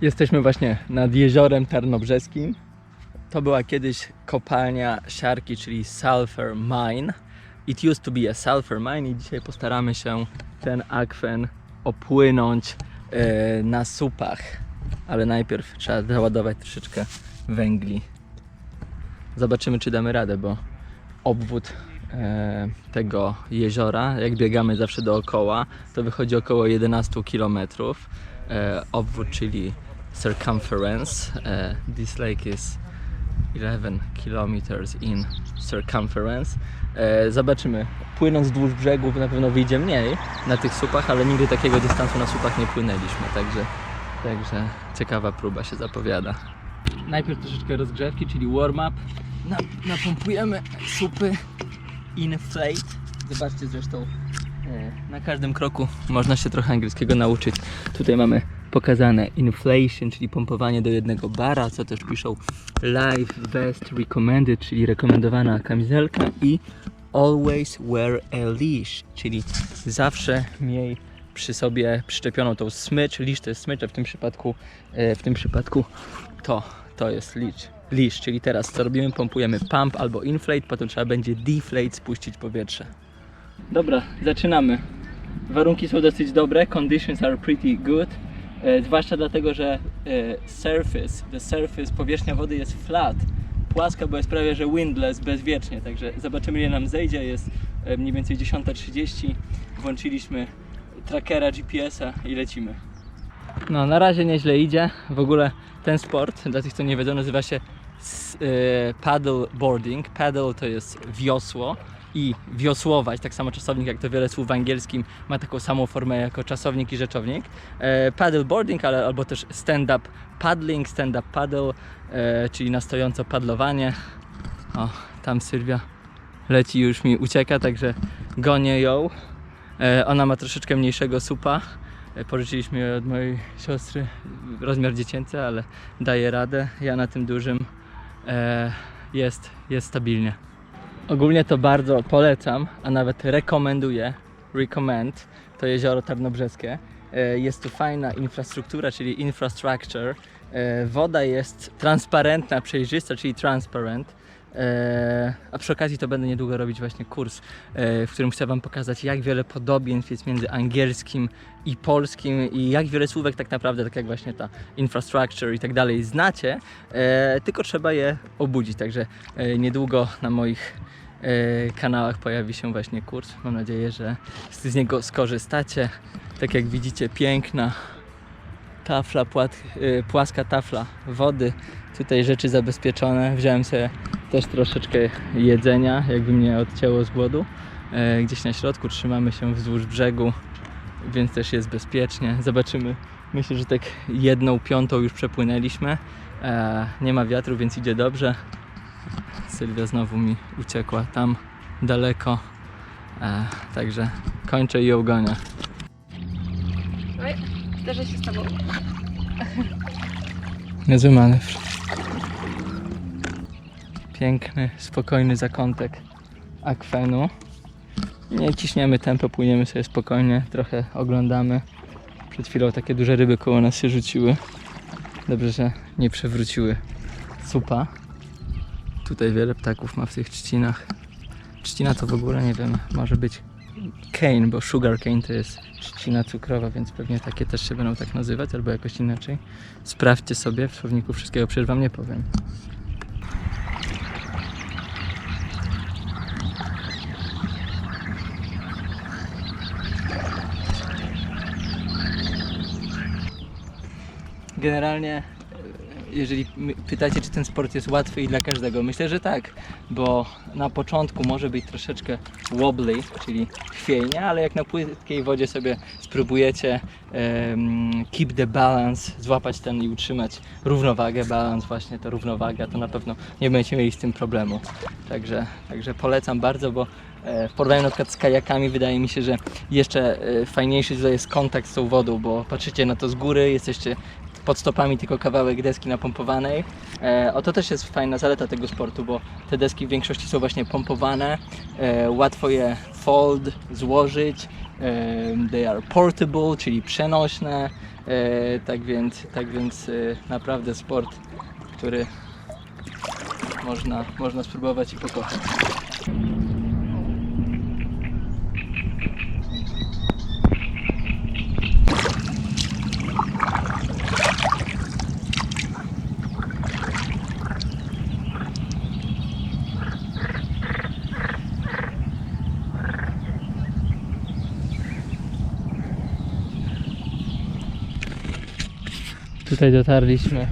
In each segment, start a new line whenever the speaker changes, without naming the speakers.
Jesteśmy właśnie nad jeziorem Tarnobrzeskim. To była kiedyś kopalnia siarki, czyli sulfur mine. It used to be a sulfur mine i dzisiaj postaramy się ten akwen opłynąć e, na supach. Ale najpierw trzeba załadować troszeczkę węgli. Zobaczymy, czy damy radę, bo obwód e, tego jeziora, jak biegamy zawsze dookoła, to wychodzi około 11 km. E, obwód, czyli circumference. E, this lake is 11 kilometers in circumference. E, zobaczymy. Płynąc wzdłuż brzegów na pewno wyjdzie mniej na tych supach, ale nigdy takiego dystansu na supach nie płynęliśmy, także, także ciekawa próba się zapowiada. Najpierw troszeczkę rozgrzewki, czyli warm-up. Na, napompujemy supy inflate. Zobaczcie zresztą e, na każdym kroku można się trochę angielskiego nauczyć. Tutaj mamy pokazane inflation, czyli pompowanie do jednego bara, co też piszą live vest recommended, czyli rekomendowana kamizelka i always wear a leash, czyli zawsze miej przy sobie przyczepioną tą smycz, leash to jest smycz, a w tym przypadku, e, w tym przypadku to, to jest leash. Leash, czyli teraz co robimy? Pompujemy pump albo inflate, potem trzeba będzie deflate, spuścić powietrze. Dobra, zaczynamy. Warunki są dosyć dobre, conditions are pretty good. E, zwłaszcza dlatego, że e, surface, the surface, powierzchnia wody jest flat, płaska, bo jest prawie że windless bezwiecznie, także zobaczymy ile nam zejdzie, jest e, mniej więcej 10.30, włączyliśmy trackera GPS-a i lecimy. No, na razie nieźle idzie. W ogóle ten sport, dla tych, co nie wiedzą, nazywa się paddle boarding. Paddle to jest wiosło i wiosłować, tak samo czasownik jak to wiele słów w angielskim ma taką samą formę jako czasownik i rzeczownik. E, paddle boarding, ale albo też stand-up paddling, stand-up paddle, e, czyli na stojąco padlowanie. O, tam Sylwia leci już mi ucieka, także gonię ją. E, ona ma troszeczkę mniejszego supa. E, Pożyczyliśmy od mojej siostry rozmiar dziecięcy, ale daje radę. Ja na tym dużym e, jest, jest stabilnie. Ogólnie to bardzo polecam, a nawet rekomenduję, recommend to jezioro Tarnobrzeskie. E, Jest tu fajna infrastruktura, czyli infrastructure. E, Woda jest transparentna, przejrzysta, czyli transparent. E, A przy okazji to będę niedługo robić właśnie kurs, e, w którym chcę Wam pokazać, jak wiele podobieństw jest między angielskim i polskim i jak wiele słówek tak naprawdę, tak jak właśnie ta infrastructure i tak dalej znacie, e, tylko trzeba je obudzić. Także niedługo na moich kanałach pojawi się właśnie kurs. Mam nadzieję, że z niego skorzystacie. Tak jak widzicie, piękna tafla, płaska tafla wody. Tutaj rzeczy zabezpieczone. Wziąłem sobie też troszeczkę jedzenia, jakby mnie odcięło z głodu. E, Gdzieś na środku trzymamy się wzdłuż brzegu, więc też jest bezpiecznie. Zobaczymy. Myślę, że tak jedną piątą już przepłynęliśmy. E, Nie ma wiatru, więc idzie dobrze. Sylwia znowu mi uciekła tam daleko. E, Także kończę i ogonię.
Oj, zdarzę się z tobą.
Niezły manewr. Piękny, spokojny zakątek akwenu. Nie ciśniemy tempo, płyniemy sobie spokojnie, trochę oglądamy. Przed chwilą takie duże ryby koło nas się rzuciły. Dobrze, że nie przewróciły supa. Tutaj wiele ptaków ma w tych trzcinach. Trzcina to w ogóle nie wiem, może być cane, bo sugar cane to jest trzcina cukrowa, więc pewnie takie też się będą tak nazywać, albo jakoś inaczej. Sprawdźcie sobie, w słowniku wszystkiego przecież wam nie powiem. Generalnie, jeżeli pytacie, czy ten sport jest łatwy i dla każdego, myślę, że tak, bo na początku może być troszeczkę wobbly, czyli chwiejnie, ale jak na płytkiej wodzie sobie spróbujecie em, keep the balance, złapać ten i utrzymać równowagę, balans właśnie to równowaga, to na pewno nie będziecie mieli z tym problemu. Także, także polecam bardzo, bo e, w porównaniu na przykład z kajakami wydaje mi się, że jeszcze e, fajniejszy jest kontakt z tą wodą, bo patrzycie na to z góry, jesteście pod stopami tylko kawałek deski napompowanej. E, też jest fajna zaleta tego sportu, bo te deski w większości są właśnie pompowane, e, łatwo je fold, złożyć, e, they are portable, czyli przenośne, E, tak więc, tak więc e, naprawdę sport, który można, można spróbować i pokochać. Tutaj dotarliśmy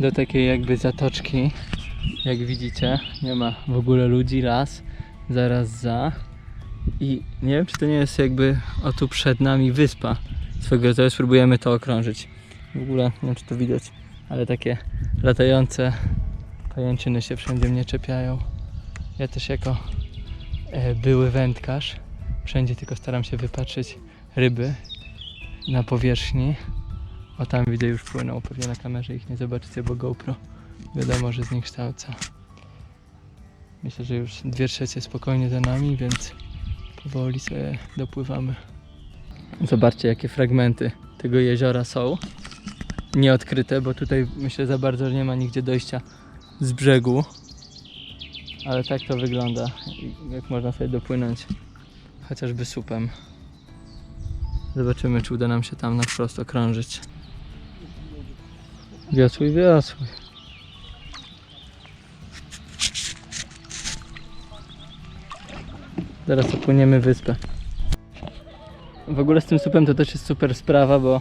do takiej jakby zatoczki. Jak widzicie, nie ma w ogóle ludzi, las, zaraz za. I nie wiem, czy to nie jest jakby o tu przed nami wyspa swego rodzaju. Spróbujemy to okrążyć. W ogóle nie wiem, czy to widać, ale takie latające pajęczyny się wszędzie mnie czepiają. Ja też jako e, były wędkarz wszędzie tylko staram się wypatrzeć ryby na powierzchni. O tam widzę już płyną, pewnie na kamerze ich nie zobaczycie, bo GoPro wiadomo, że zniekształca. Myślę, że już dwie trzecie spokojnie za nami, więc powoli sobie dopływamy. Zobaczcie jakie fragmenty tego jeziora są. Nieodkryte, bo tutaj myślę za bardzo że nie ma nigdzie dojścia z brzegu. Ale tak to wygląda, jak można sobie dopłynąć chociażby supem. Zobaczymy, czy uda nam się tam na wprost okrążyć. Wiosłuj, wiosłuj. Zaraz opłyniemy wyspę. W ogóle z tym supem to też jest super sprawa, bo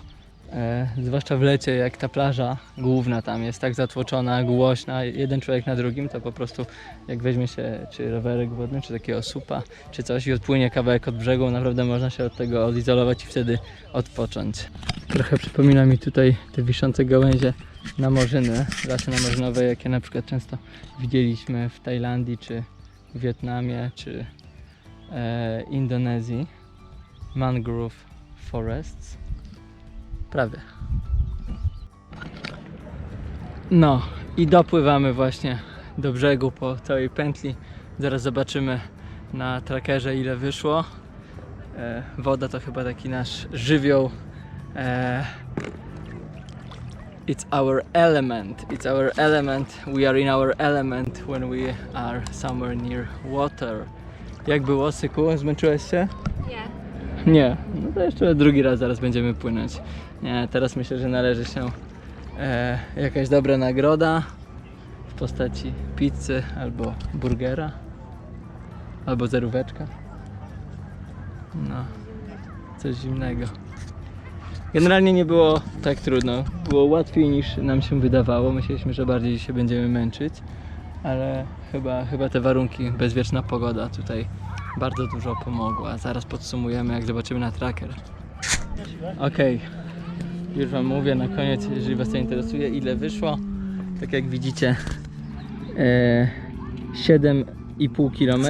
e, zwłaszcza w lecie, jak ta plaża główna tam jest tak zatłoczona, głośna, jeden człowiek na drugim, to po prostu jak weźmie się czy rowerek wodny, czy takiego supa, czy coś i odpłynie kawałek od brzegu, naprawdę można się od tego odizolować i wtedy odpocząć. Trochę przypomina mi tutaj te wiszące gałęzie namorzyny, lasy namorzynowe, jakie na przykład często widzieliśmy w Tajlandii, czy Wietnamie, czy e, Indonezji. Mangrove forests. Prawie. No i dopływamy właśnie do brzegu po całej pętli. Zaraz zobaczymy na trackerze ile wyszło. E, woda to chyba taki nasz żywioł. E, it's our element. It's our element. We are in our element when we are somewhere near water. Jak było, Syku? Zmęczyłeś się?
Nie.
Nie, no to jeszcze drugi raz zaraz będziemy płynąć. Nie, teraz myślę, że należy się e, jakaś dobra nagroda w postaci pizzy albo burgera, albo zeróweczka. No, coś zimnego. Generalnie nie było tak trudno. Było łatwiej niż nam się wydawało. Myśleliśmy, że bardziej się będziemy męczyć, ale chyba, chyba te warunki, bezwieczna pogoda tutaj bardzo dużo pomogła. Zaraz podsumujemy, jak zobaczymy na tracker. Okej, już Wam mówię na koniec, jeżeli Was to interesuje, ile wyszło. Tak jak widzicie, e, 7,5 km.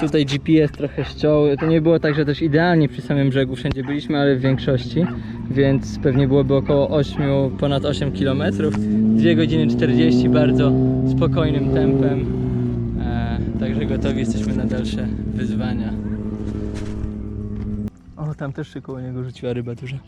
Tutaj GPS trochę ściął. To nie było tak, że też idealnie przy samym brzegu wszędzie byliśmy, ale w większości, więc pewnie byłoby około 8, ponad 8 km. 2 godziny 40 bardzo spokojnym tempem. Także gotowi jesteśmy na dalsze wyzwania. O, tam też się koło niego rzuciła ryba duża.